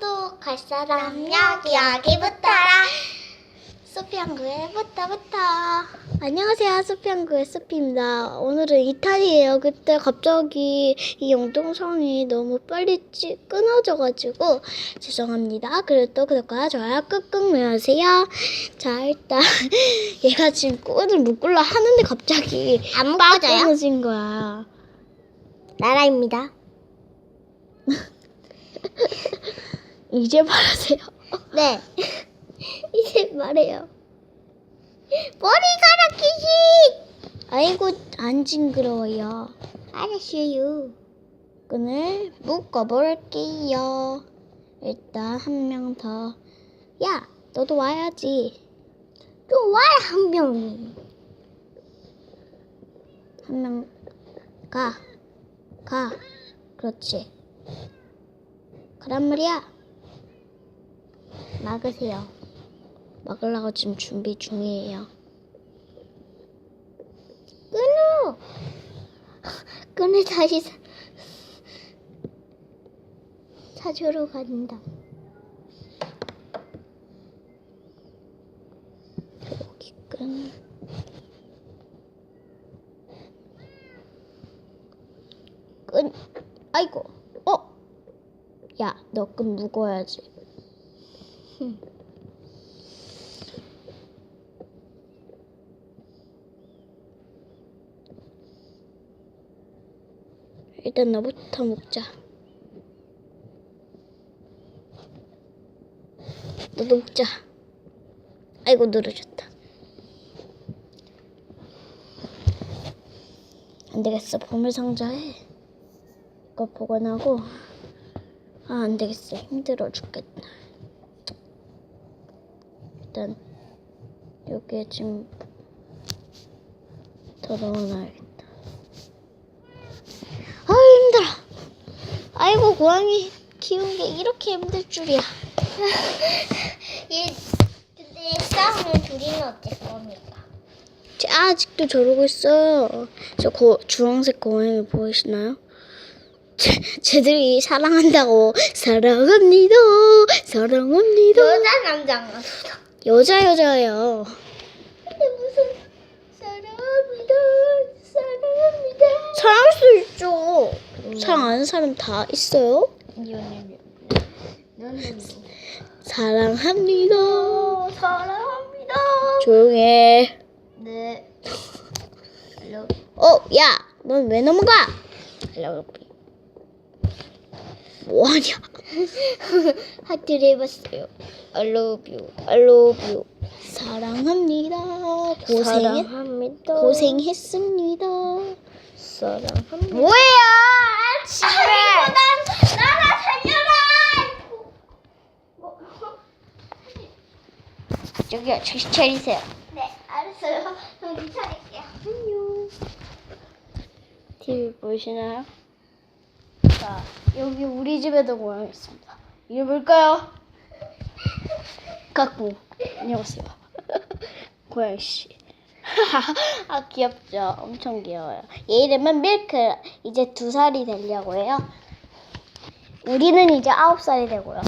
구독할 사람 여기 여기부터라. 소피한구의 부터부터. 안녕하세요 소피한구의 소피입니다. 오늘은 2탄이에요. 그때 갑자기 이 영동성이 너무 빨리 찌, 끊어져가지고 죄송합니다. 그리고 또 구독과 좋아요 꾹꾹 눌러주세요. 자 일단 얘가 지금 끈을 묶으려 하는데 갑자기 안빡 묶어져요? 끊어진 거야. 나라입니다. 이제 말하세요. 네. 이제 말해요. 머리카락 귀신! 아이고 안 징그러워요. 알았어요. 끈을 묶어볼게요. 일단 한 명 더. 야 너도 와야지. 또 와라, 한 명이. 한명 가. 가. 그렇지. 가란 말이야 막으세요 막으려고 지금 준비 중이에요 끊어! 끈을 다시 사... 사주러 간다. 여기 끈 끈, 아이고, 어? 야, 너 끈 묶어야지. 일단 너부터 묶자. 너도 묶자. 아이고, 늘어졌다. 안 되겠어. 보물상자에 이거 보관하고 아, 안 되겠어. 힘들어 죽겠다. 일단 여기에 지금 더 넣어놔야겠다. 아 힘들어. 아이고 고양이 키우는 게 이렇게 힘들 줄이야. 얘, 근데 싸우면 둘이는 어쩔 겁니까? 쟤 아직도 저러고 있어요. 저 고, 주황색 고양이 보이시나요? 쟤, 쟤들이 사랑한다고 사랑합니다. 사랑합니다. 여자, 남자가. 여자 여자예요. 근데 무슨 사랑합니다. 사랑합니다. 사랑할 수 있죠. 사랑 안 하는 사람 다 있어요. 사랑합니다. 사랑합니다. 조용해. 네. 어, 야, 넌 왜 넘어가? 뭐하냐? 하트를 해봤어요. I love you, I love you. 사랑합니다. 고생 사랑합니다. 고생했습니다. 사랑합니다. 뭐예요? 아이고, 난, 나라 살려라! 저기요, 정신 차리세요. 네, 알았어요. 정신 차릴게요. 안녕. TV 보시나요? 자, 여기 우리 집에도 고양이 있습니다. 이름 뭘까요? 까꾸. 안녕하세요. 고양이 씨. 아 귀엽죠? 엄청 귀여워요. 얘 이름은 밀크. 이제 두 살이 되려고 해요. 우리는 이제 아홉 살이 되고요.